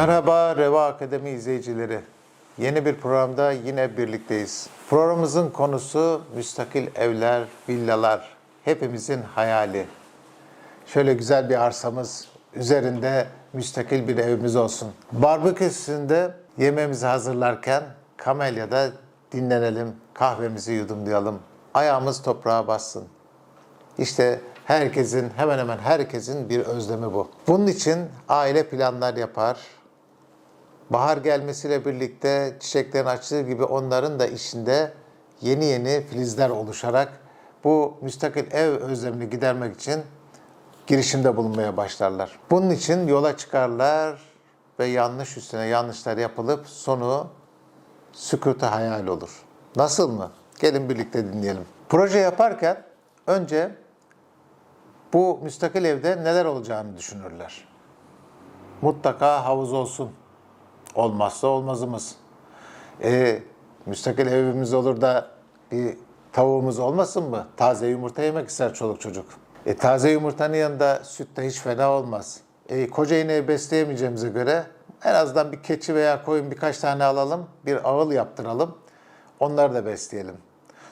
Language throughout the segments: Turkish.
Merhaba Reva Akademi izleyicileri. Yeni bir programda yine birlikteyiz. Programımızın konusu müstakil evler, villalar. Hepimizin hayali. Şöyle güzel bir arsamız, üzerinde müstakil bir evimiz olsun. Barbeküsünde yemeğimizi hazırlarken kamelyada dinlenelim, kahvemizi yudumlayalım. Ayağımız toprağa bassın. İşte herkesin, hemen hemen herkesin bir özlemi bu. Bunun için aile planlar yapar. Bahar gelmesiyle birlikte çiçeklerin açtığı gibi onların da içinde yeni yeni filizler oluşarak bu müstakil ev özlemini gidermek için girişimde bulunmaya başlarlar. Bunun için yola çıkarlar ve yanlış üstüne yanlışlar yapılıp sonu sükutu hayal olur. Nasıl mı? Gelin birlikte dinleyelim. Proje yaparken önce bu müstakil evde neler olacağını düşünürler. Mutlaka havuz olsun. Olmazsa olmazımız. E, müstakil evimiz olur da bir tavuğumuz olmasın mı? Taze yumurta yemek ister çoluk çocuk. E, taze yumurtanın yanında süt de hiç fena olmaz. E, koca ineği besleyemeyeceğimize göre en azından bir keçi veya koyun birkaç tane alalım, bir ağıl yaptıralım. Onları da besleyelim.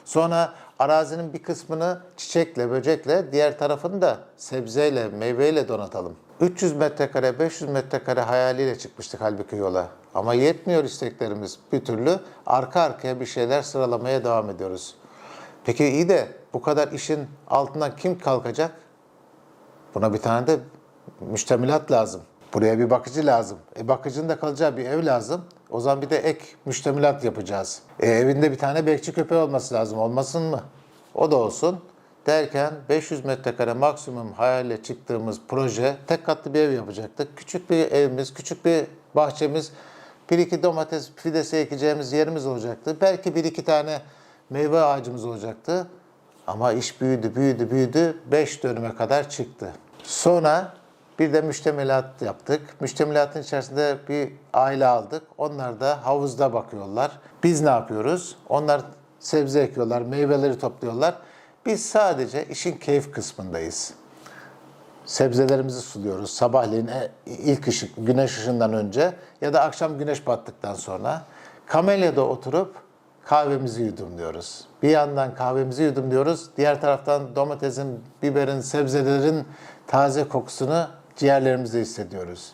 Sonra arazinin bir kısmını çiçekle, böcekle, diğer tarafını da sebzeyle, meyveyle donatalım. 300 metrekare, 500 metrekare hayaliyle çıkmıştık halbuki yola. Ama yetmiyor isteklerimiz. Bir türlü arka arkaya bir şeyler sıralamaya devam ediyoruz. Peki iyi de bu kadar işin altından kim kalkacak? Buna bir tane de müştemilat lazım. Buraya bir bakıcı lazım. E bakıcının da kalacağı bir ev lazım. O zaman bir de ek müştemilat yapacağız. E evinde bir tane bekçi köpeği olması lazım. Olmasın mı? O da olsun. Derken 500 metrekare maksimum hayalle çıktığımız proje tek katlı bir ev yapacaktık. Küçük bir evimiz, küçük bir bahçemiz, bir iki domates fidesi ekeceğimiz yerimiz olacaktı. Belki bir iki tane meyve ağacımız olacaktı. Ama iş büyüdü, büyüdü, büyüdü. 5 dönüme kadar çıktı. Sonra bir de müştemilat yaptık. Müştemilatın içerisinde bir aile aldık. Onlar da havuzda bakıyorlar. Biz ne yapıyoruz? Onlar sebze ekiyorlar, meyveleri topluyorlar. Biz sadece işin keyif kısmındayız. Sebzelerimizi suluyoruz sabahleyin e, ilk ışık, güneş ışığından önce ya da akşam güneş battıktan sonra. Kamelyada oturup kahvemizi yudumluyoruz. Bir yandan kahvemizi yudumluyoruz, diğer taraftan domatesin, biberin, sebzelerin taze kokusunu ciğerlerimizde hissediyoruz.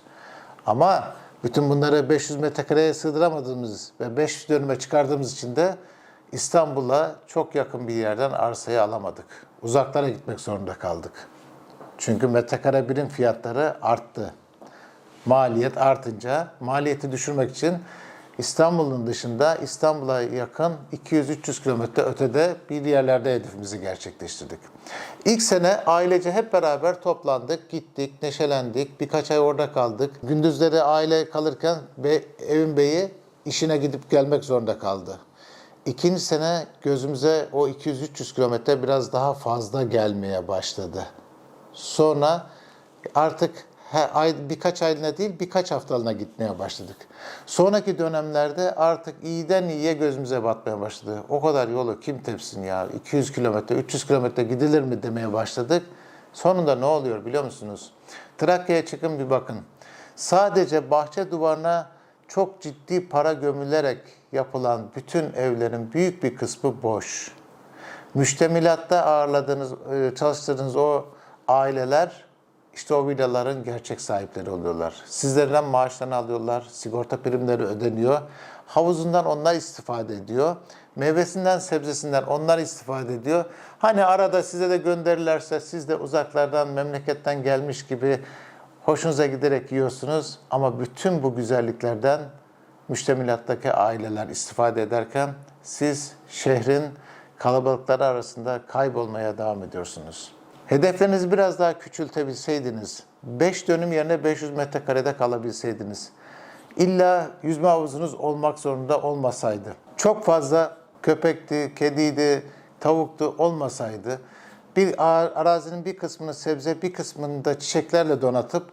Ama bütün bunları 500 metrekareye sığdıramadığımız ve 500 dönüme çıkardığımız için de İstanbul'a çok yakın bir yerden arsayı alamadık. Uzaklara gitmek zorunda kaldık. Çünkü metrekare birim fiyatları arttı. Maliyet artınca maliyeti düşürmek için İstanbul'un dışında İstanbul'a yakın 200-300 kilometre ötede bir yerlerde hedefimizi gerçekleştirdik. İlk sene ailece hep beraber toplandık, gittik, neşelendik, birkaç ay orada kaldık. Gündüzleri aile kalırken be, evin beyi işine gidip gelmek zorunda kaldı. İkinci sene gözümüze o 200-300 kilometre biraz daha fazla gelmeye başladı. Sonra artık her ay, birkaç aylığına değil birkaç haftalığına gitmeye başladık. Sonraki dönemlerde artık iyiden iyiye gözümüze batmaya başladı. O kadar yolu kim tepsin ya? 200 kilometre, 300 kilometre gidilir mi demeye başladık. Sonunda ne oluyor biliyor musunuz? Trakya'ya çıkın bir bakın. Sadece bahçe duvarına çok ciddi para gömülerek yapılan bütün evlerin büyük bir kısmı boş. Müştemilatta ağırladığınız, e, çalıştırdığınız o aileler işte o villaların gerçek sahipleri oluyorlar. Sizlerden maaşlarını alıyorlar, sigorta primleri ödeniyor. Havuzundan onlar istifade ediyor. Meyvesinden, sebzesinden onlar istifade ediyor. Hani arada size de gönderirlerse siz de uzaklardan, memleketten gelmiş gibi hoşunuza giderek yiyorsunuz. Ama bütün bu güzelliklerden müştemilattaki aileler istifade ederken siz şehrin kalabalıkları arasında kaybolmaya devam ediyorsunuz. Hedeflerinizi biraz daha küçültebilseydiniz, 5 dönüm yerine 500 metrekarede kalabilseydiniz, illa yüzme havuzunuz olmak zorunda olmasaydı, çok fazla köpekti, kediydi, tavuktu olmasaydı, bir arazinin bir kısmını sebze, bir kısmını da çiçeklerle donatıp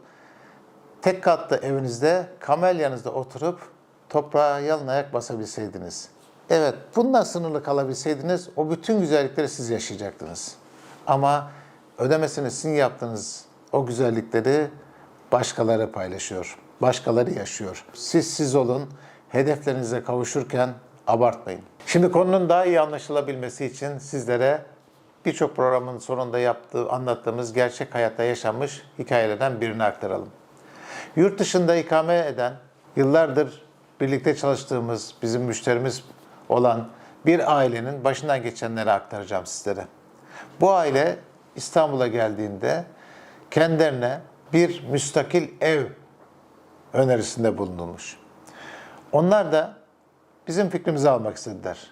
tek katlı evinizde, kamelyanızda oturup toprağa yalın ayak basabilseydiniz. Evet, bundan sınırlı kalabilseydiniz o bütün güzellikleri siz yaşayacaktınız. Ama ödemesini sizin yaptığınız o güzellikleri başkaları paylaşıyor. başkaları yaşıyor. Siz siz olun, hedeflerinize kavuşurken abartmayın. Şimdi konunun daha iyi anlaşılabilmesi için sizlere birçok programın sonunda yaptığı, anlattığımız gerçek hayatta yaşanmış hikayelerden birini aktaralım. Yurt dışında ikame eden, yıllardır birlikte çalıştığımız, bizim müşterimiz olan bir ailenin başından geçenleri aktaracağım sizlere. Bu aile İstanbul'a geldiğinde kendilerine bir müstakil ev önerisinde bulunulmuş. Onlar da bizim fikrimizi almak istediler.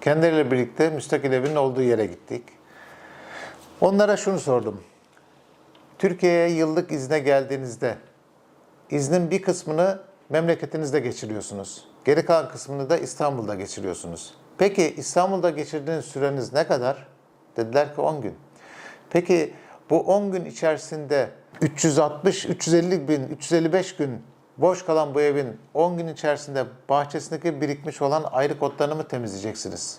Kendileriyle birlikte müstakil evin olduğu yere gittik. Onlara şunu sordum. Türkiye'ye yıllık izne geldiğinizde iznin bir kısmını memleketinizde geçiriyorsunuz. Geri kalan kısmını da İstanbul'da geçiriyorsunuz. Peki İstanbul'da geçirdiğiniz süreniz ne kadar? Dediler ki 10 gün. Peki bu 10 gün içerisinde 360, 350 bin, 355 gün boş kalan bu evin 10 gün içerisinde bahçesindeki birikmiş olan ayrık otlarını mı temizleyeceksiniz?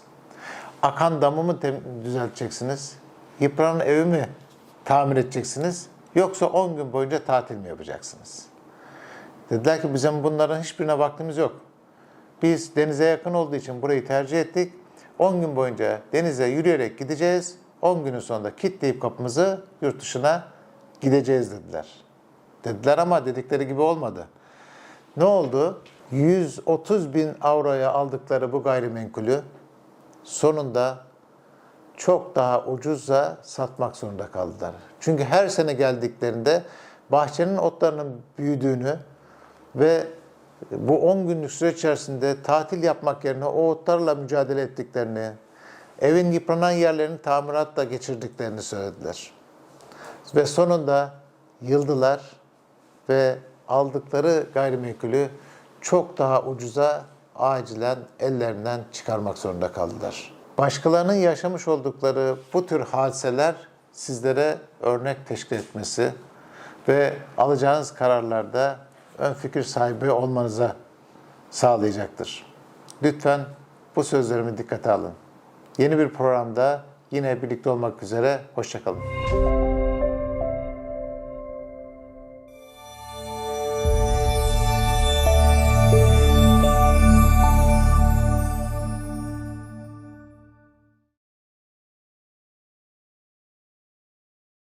Akan damı mı düzelteceksiniz? Yıpranan evi mi tamir edeceksiniz? Yoksa 10 gün boyunca tatil mi yapacaksınız? Dediler ki bizim bunların hiçbirine vaktimiz yok. Biz denize yakın olduğu için burayı tercih ettik. 10 gün boyunca denize yürüyerek gideceğiz. 10 günün sonunda kilitleyip kapımızı yurt dışına gideceğiz dediler. Dediler ama dedikleri gibi olmadı. Ne oldu? 130 bin avroya aldıkları bu gayrimenkulü sonunda çok daha ucuza satmak zorunda kaldılar. Çünkü her sene geldiklerinde bahçenin otlarının büyüdüğünü ve bu 10 günlük süre içerisinde tatil yapmak yerine o otlarla mücadele ettiklerini, evin yıpranan yerlerini tamiratla geçirdiklerini söylediler. Ve sonunda yıldılar ve aldıkları gayrimenkulü çok daha ucuza acilen ellerinden çıkarmak zorunda kaldılar. Başkalarının yaşamış oldukları bu tür hadiseler sizlere örnek teşkil etmesi ve alacağınız kararlarda ön fikir sahibi olmanıza sağlayacaktır. Lütfen bu sözlerimi dikkate alın. Yeni bir programda yine birlikte olmak üzere. Hoşçakalın.